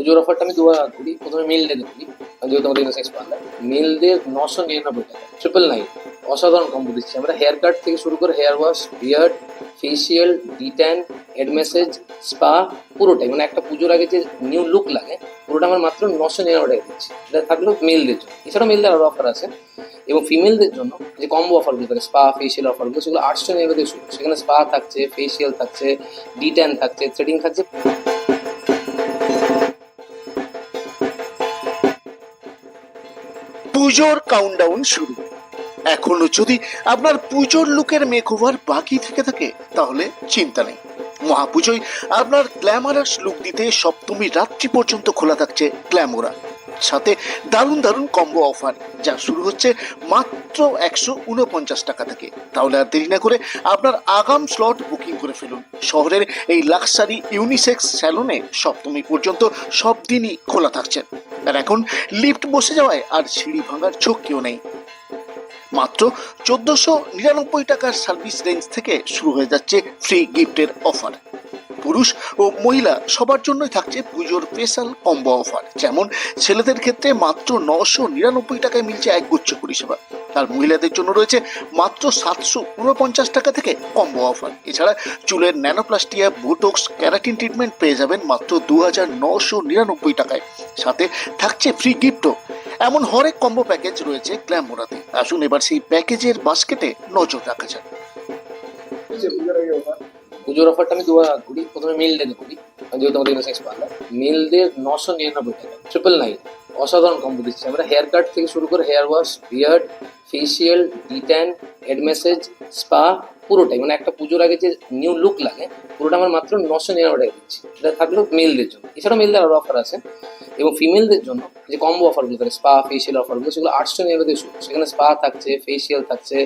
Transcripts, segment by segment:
পুজোর অফারটা আমি দুবার করি। প্রথমে মিল ডে করি। যেহেতু আমাদের ইউনিসেক্স পার্লার মিল ডে নশো নিরানব্বই টাকা। ট্রিপল নাইন অসাধারণ কম্বো দিচ্ছি। আমরা হেয়ার কাট থেকে শুরু করে hair wash beard facial detan head massage spa পুরোটাই। মানে একটা পুজোর আগে যে নিউ লুক লাগে, পুরোটা আমার মাত্র নশো নিরানব্বই টাকা দিচ্ছি। এটা থাকল মেলদের জন্য। এছাড়াও মেলদের আরও অফার আছে। এবং ফিমেলদের জন্য যে কম্বো অফারগুলো থাকে স্পা ফেসিয়াল অফারগুলো সেগুলো আটশো নিরানব্বই থেকে শুরু। সেখানে স্পা থাকছে ফেসিয়াল থাকছে ডিট্যান থাকছে থ্রেডিং থাকছে। পুজোর কাউন্টডাউন শুরু। এখনও যদি আপনার পুজোর লুকের মেকওভার বাকি থেকে থাকে, তাহলে চিন্তা নেই। মহাপুজোয় আপনার গ্ল্যামারাস লুক দিতে সপ্তমী রাত্রি পর্যন্ত খোলা থাকছে গ্ল্যামোরা সাথে দারুণ দারুণ কম্বো অফার যা শুরু হচ্ছে মাত্র একশো উনপঞ্চাশ টাকা থেকে। তাহলে আর দেরি না করে আপনার আগাম স্লট বুকিং করে ফেলুন। শহরের এই লাক্সারি ইউনিসেক্স স্যালনে সপ্তমী পর্যন্ত সব দিনই খোলা থাকছে। আর এখন লিফট বসে যাওয়ায় আর সিঁড়ি ভাঙার ঝক্কিও নেই। মাত্র চোদ্দশো নিরানব্বই টাকার সার্ভিস রেঞ্জ থেকে শুরু হয়ে যাচ্ছে ফ্রি গিফটের অফার পুরুষ ও মহিলা সবার জন্যই থাকছে পুজোর স্পেশাল কম্বো অফার যেমন ছেলেদের ক্ষেত্রে মাত্র নশো নিরানব্বই টাকায় মিলছে এক গুচ্ছ পরিষেবা। আর মহিলাদের জন্য রয়েছে মাত্র সাতশো উনপঞ্চাশ টাকা থেকে কম্বো অফার। এছাড়া চুলের ন্যানোপ্লাস্টিয়া, বোটক্স, ক্যারাটিন ট্রিটমেন্ট পেয়ে যাবেন মাত্র দু হাজার নশো নিরানব্বই টাকায়। সাথে থাকছে ফ্রি গিফটও এমন হরেক কম্বো প্যাকেজ রয়েছে গ্ল্যামোরাতে। আসুন এবার সেই প্যাকেজের বাস্কেটে নজর রাখা যাক। পুজোর অফারটা আমি দুবার করি। প্রথমে মিল ডে করি। যেহেতু আমাদের ইউনিসেক্স পার্লার মিল নশো নিরানব্বই টাকা। ট্রিপল নাইন অসাধারণ কম্বো দিচ্ছি। আমরা হেয়ার কাট থেকে শুরু করে hair wash beard facial detan head massage spa পুরোটাই। মানে একটা পুজোর আগে যে নিউ লুক লাগে, পুরোটা আমার মাত্র নশো নিরানব্বই টাকা দিচ্ছি। এটা থাকল মেলদের জন্য। এছাড়াও মেলদের আরও অফার আছে। এবং ফিমেলদের জন্য যে কম্বো অফারগুলো থাকে স্পা ফেসিয়াল অফারগুলো সেগুলো আটশো নিরানব্বই শুরু সেখানে স্পা থাকছে ফেসিয়াল থাকছে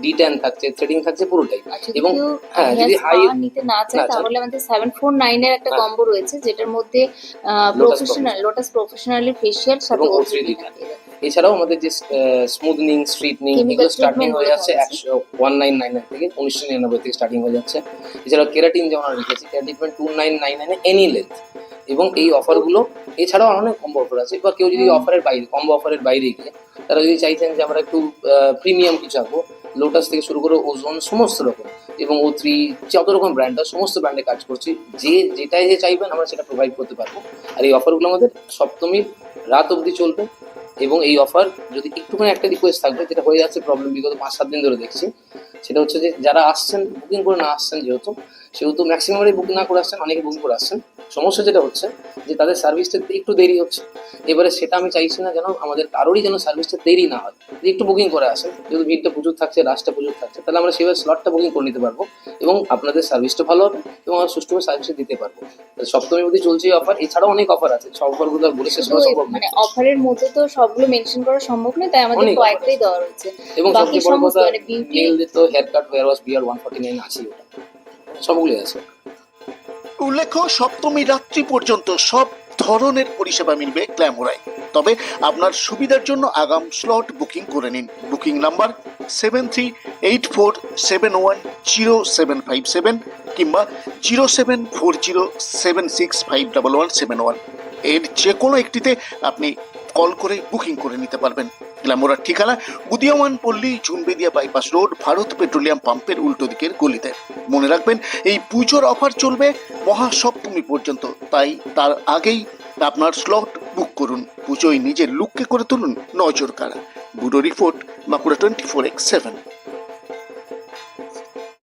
ডিট্যান থাকছে থ্রেডিং থাকছে পুরোটাই। এবং হ্যাঁ, যদি high- নিতে না চায় তাহলে আমাদের সেভেন ফোর নাইনের একটা হ্যাঁ। কম্বো রয়েছে যেটার মধ্যে প্রফেশনাল লোটাস প্রফেশনালি ফেশিয়াল সাথে এবং O3D O3D থাকে। এছাড়াও আমাদের যে স্মুথনিং স্ট্রিটনিং এগুলো স্টার্টিং হয়ে যাচ্ছে একশো ওয়ান নাইন নাইন থেকে উনিশশো নিরানব্বই থেকে স্টার্টিং হয়ে যাচ্ছে। এছাড়াও কেরাটিন যেমন রেখেছি কেরাটিন টু নাইন নাইন নাইনে এনি লেন্থ এবং এই অফারগুলো এছাড়াও অনেক কম্বো অফার আছে। এবার কেউ যদি অফারের বাইরে কম্বো অফারের বাইরে গিয়ে তারা যদি চাইছেন যে আমরা একটু প্রিমিয়াম কিছু আঁকবো লোটাস থেকে শুরু করে ওজন সমস্ত রকম এবং ও থ্রি যত রকম ব্র্যান্ড আছে সমস্ত ব্র্যান্ডে কাজ করছি যে যেটাই যে চাইবেন আমরা সেটা প্রোভাইড করতে পারব। আর এই অফারগুলো আমাদের সপ্তমীর রাত অবধি চলবে এবং এই অফার যদি একটুখানি একটা রিকোয়েস্ট থাকবে যেটা হয়ে যাচ্ছে প্রবলেম বিগত পাঁচ সাত দিন ধরে দেখছি সেটা হচ্ছে যে যারা আসছেন বুকিং করে না আসছেন যেহেতু সেহেতু ম্যাক্সিমামে বুকিং না করে আসছেন অনেকে বুকিং করে আসছেন। সমস্যা যেটা হচ্ছে যে তাদের সার্ভিসটা একটু দেরি হচ্ছে। এবারে সেটা আমি চাইছি না যেন আমাদের কারোরই যেন সার্ভিসটা দেরি না হয়। যদি একটু বুকিং করে আসেন যেহেতু ভিড়টা প্রচুর থাকছে রাশটা প্রচুর থাকছে তাহলে আমরা সেভাবে স্লটটা বুকিং করে নিতে পারব এবং আপনাদের সার্ভিসটা ভালো হবে এবং আমরা সুষ্ঠুভাবে সার্ভিসটা দিতে পারব। সপ্তমী অবধি চলছে এই অফার এছাড়াও অনেক অফার আছে। সব অফারগুলো আর বলে শেষ করা সম্ভব মানে অফারের মধ্যে তো সবগুলো মেনশন করা সম্ভব নয় তাই আমাদের কয়েকটাই দেওয়া রয়েছে এবং বাকি সবচেয়ে বড় সমস্ত কথা মানে মেলদের তো hair cut hair wash beard one forty nine আছে ওটা। সবগুলোই আছে। উল্লেখ্য, সপ্তমী রাত্রি পর্যন্ত সব ধরনের পরিষেবা মিলবে গ্ল্যামোরায়। তবে আপনার সুবিধার জন্য আগাম স্লট বুকিং করে নিন। Booking number seven three eight four seven one zero seven five seven কিংবা zero seven four zero seven six five double one seven one. এর যে কোনো একটিতে আপনি কল করে বুকিং করে নিতে পারবেন। গ্ল্যামোরার ঠিকানা উদীয়মান পল্লী Junbedia bypass road Bharat petroleum পাম্পের উল্টো দিকের গলিতে। মনে রাখবেন, এই পুজোর অফার চলবে মহাসপ্তমী পর্যন্ত। তাই তার আগেই আপনার স্লট বুক করুন। পুজোয় নিজের লুককে করে তুলুন নজর কাড়া bureau report Bankura twenty four X seven